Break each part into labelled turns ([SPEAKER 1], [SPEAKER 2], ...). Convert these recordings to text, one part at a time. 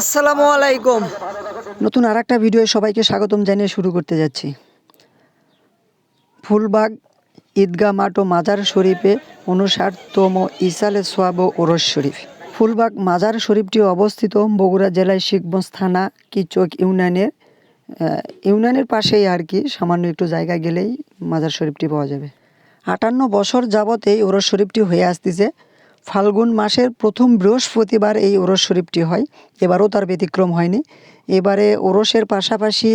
[SPEAKER 1] আসসালামু আলাইকুম। নতুন আর একটা ভিডিও সবাইকে স্বাগতম জানিয়ে শুরু করতে যাচ্ছি। ফুলবাগ, ঈদগাহ মাঠ ও মাজার শরীফে উনষাটতম ইসালে সোয়াব ও ওরস শরীফ। ফুলবাগ, মাজার শরীফটি অবস্থিত বগুড়া জেলায় শিখগঞ্জ থানা, কিচক ইউনিয়নের ইউনিয়নের পাশেই আর কি, সামান্য একটু জায়গা গেলেই মাজার শরীফটি পাওয়া যাবে। আটান্ন বছর যাবত এই ওরস শরীফটি হয়ে আসতেছে। ফাল্গুন মাসের প্রথম বৃহস্পতিবার এই ওরস শরীফটি হয়। এবারও তার ব্যতিক্রম হয়নি। এবারে ওরসের পাশাপাশি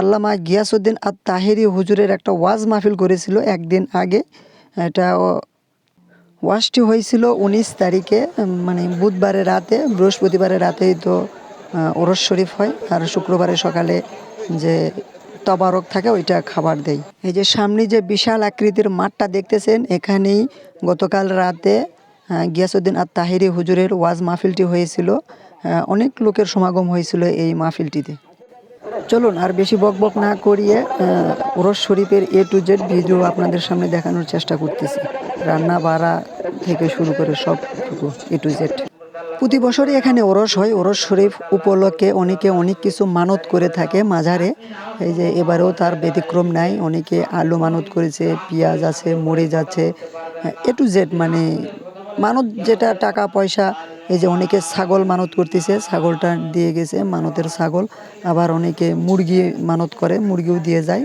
[SPEAKER 1] আল্লামা গিয়াসুদ্দিন আর তাহেরি হুজুরের একটা ওয়াজ মাহফিল করেছিল একদিন আগে। এটা ওয়াজটি হয়েছিল উনিশ তারিখে মানে বুধবারে রাতে, বৃহস্পতিবারের রাতেই তো ওরস শরীফ হয়। আর শুক্রবারে সকালে যে তবারক থাকে, ওইটা খাবার দেয় এই যে সামনে যে বিশাল আকৃতির মাঠটা দেখতেছেন, এখানেই গতকাল রাতে গিয়াসুদ্দিন আর তাহিরি হুজুরের ওয়াজ মাহফিলটি হয়েছিল। অনেক লোকের সমাগম হয়েছিল এই মাহফিলটিতে। চলুন, আর বেশি বক বক না করিয়ে ওরস শরীফের এ টু জেড ভিডিও আপনাদের সামনে দেখানোর চেষ্টা করতেছি। রান্না বাড়া থেকে শুরু করে সবটুকু এ টু জেড প্রতি বছরই এখানে ওরস হয়। ওরস শরীফ উপলক্ষে অনেকে অনেক কিছু মানত করে থাকে মাঝারে। এই যে এবারেও তার ব্যতিক্রম নাই। অনেকে আলু মানত করেছে, পেঁয়াজ আছে, মরিচ আছে। এ টু জেড মানে মানত যেটা টাকা, পয়সা, এই যে অনেকে ছাগল মানত করতেছে, ছাগলটা দিয়ে গেছে মানতের ছাগল। আবার অনেকে মুরগি মানত করে, মুরগিও দিয়ে যায়।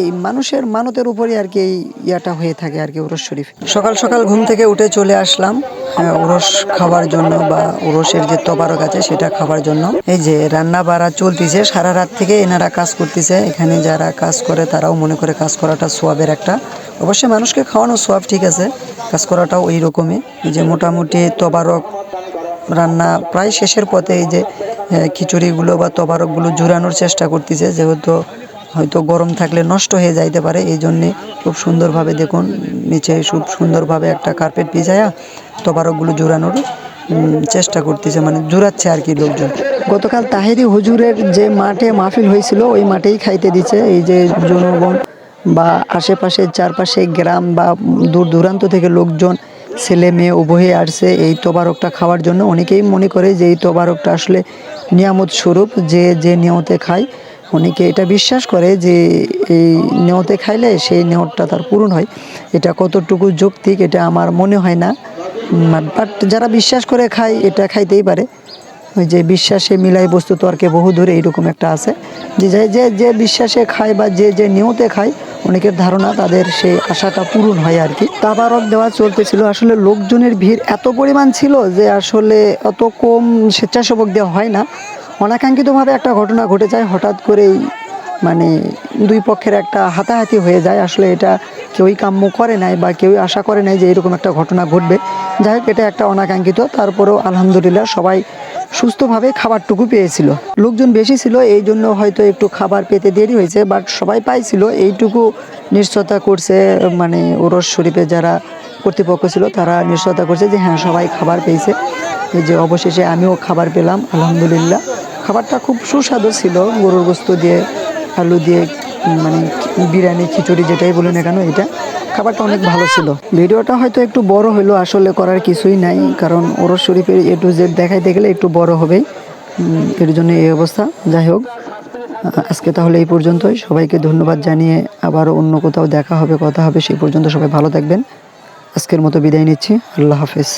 [SPEAKER 1] এই মানুষের মানতের উপরই আর কি এই ইয়াটা হয়ে থাকে আর কি ওরস শরীফ। সকাল সকাল ঘুম থেকে উঠে চলে আসলাম ওরস খাওয়ার জন্য বা ওরসের যে তবারক আছে সেটা খাওয়ার জন্য। এই যে রান্না বাড়া চলতেছে, সারা রাত থেকে এনারা কাজ করতেছে। এখানে যারা কাজ করে তারাও মনে করে কাজ করাটা সোয়াবের একটা। অবশ্যই মানুষকে খাওয়ানো সোয়াব ঠিক আছে, কাজ করাটাও ওই রকমই যে মোটামুটি তবারক রান্না প্রায় শেষের পথে এই যে খিচুড়িগুলো বা তবারকগুলো জুড়ানোর চেষ্টা করতেছে, যেহেতু হয়তো গরম থাকলে নষ্ট হয়ে যাইতে পারে, এই জন্যে খুব সুন্দরভাবে দেখুন, নিচে খুব সুন্দরভাবে একটা কার্পেট বিছায়া তবারকগুলো জোড়ানোর চেষ্টা করতেছে মানে জোড়াচ্ছে আর কি লোকজন। গতকাল তাহেরি হুজুরের যে মাঠে মাহফিল হয়েছিল, ওই মাঠেই খাইতে দিচ্ছে এই যে জনগণ বা আশেপাশের চারপাশে গ্রাম বা দূর দূরান্ত থেকে লোকজন, ছেলে মেয়ে উভয়ে আসছে এই তোবারকটা খাওয়ার জন্য। অনেকেই মনে করে যে এই তোবারকটা আসলে নিয়ামত স্বরূপ, যে যে নিয়মতে খায় অনেকে এটা বিশ্বাস করে যে এই নেওতে খাইলে সেই নেওয়ারটা তার পূরণ হয়। এটা কতটুকু যৌক্তিক এটা আমার মনে হয় না। বাট যারা বিশ্বাস করে খায়, এটা খাইতেই পারে। ওই যে বিশ্বাসে মিলাই বস্তু তো আর কে বহু দূরে এইরকম একটা আছে। যে যে- যে বিশ্বাসে খায় বা যে যে নিয়তে খায়, অনেকের ধারণা তাদের সেই আশাটা পূরণ হয় আর কি। তাবারক দেওয়া চলতেছিল, আসলে লোকজনের ভিড় এত পরিমাণ ছিল যে আসলে অত কম স্বেচ্ছাসেবক দেওয়া হয় না। অনাকাঙ্ক্ষিতভাবে একটা ঘটনা ঘটে যায়, হঠাৎ করেই মানে দুই পক্ষের একটা হাতাহাতি হয়ে যায়। আসলে এটা কেউই কাম্য করে নাই বা কেউই আশা করে নাই যে এরকম একটা ঘটনা ঘটবে। যাই হোক, এটা একটা অনাকাঙ্ক্ষিত। তারপরেও আলহামদুলিল্লাহ সবাই সুস্থভাবে খাবারটুকু পেয়েছিল। লোকজন বেশি ছিল, এই জন্য হয়তো একটু খাবার পেতে দেরি হয়েছে বাট সবাই পাইছিল। এইটুকু নিশ্চয়তা করছে মানে ওরস শরীফে যারা কর্তৃপক্ষ ছিল, তারা নিশ্চয়তা করছে যে হ্যাঁ সবাই খাবার পেয়েছে। এই যে অবশেষে আমিও খাবার পেলাম, আলহামদুলিল্লাহ। খাবারটা খুব সুস্বাদু ছিল, গরুর গোস্ত দিয়ে, আলু দিয়ে মানে বিরিয়ানি, খিচুড়ি যেটাই বলুন না কেন এটা। খাবারটা অনেক ভালো ছিল। ভিডিওটা হয়তো একটু বড় হলো আসলে করার কিছুই নাই, কারণ ওরস শরীফের এ টু জেড দেখাইতে গেলে একটু বড় হবেই। এর জন্য এই অবস্থা। যাই হোক আজকে তাহলে এই পর্যন্তই। সবাইকে ধন্যবাদ জানিয়ে আবার অন্য কোথাও দেখা হবে, কথা হবে, সেই পর্যন্ত সবাই ভালো থাকবেন। আজকের মতো বিদায় নিচ্ছি। আল্লাহ হাফেজ।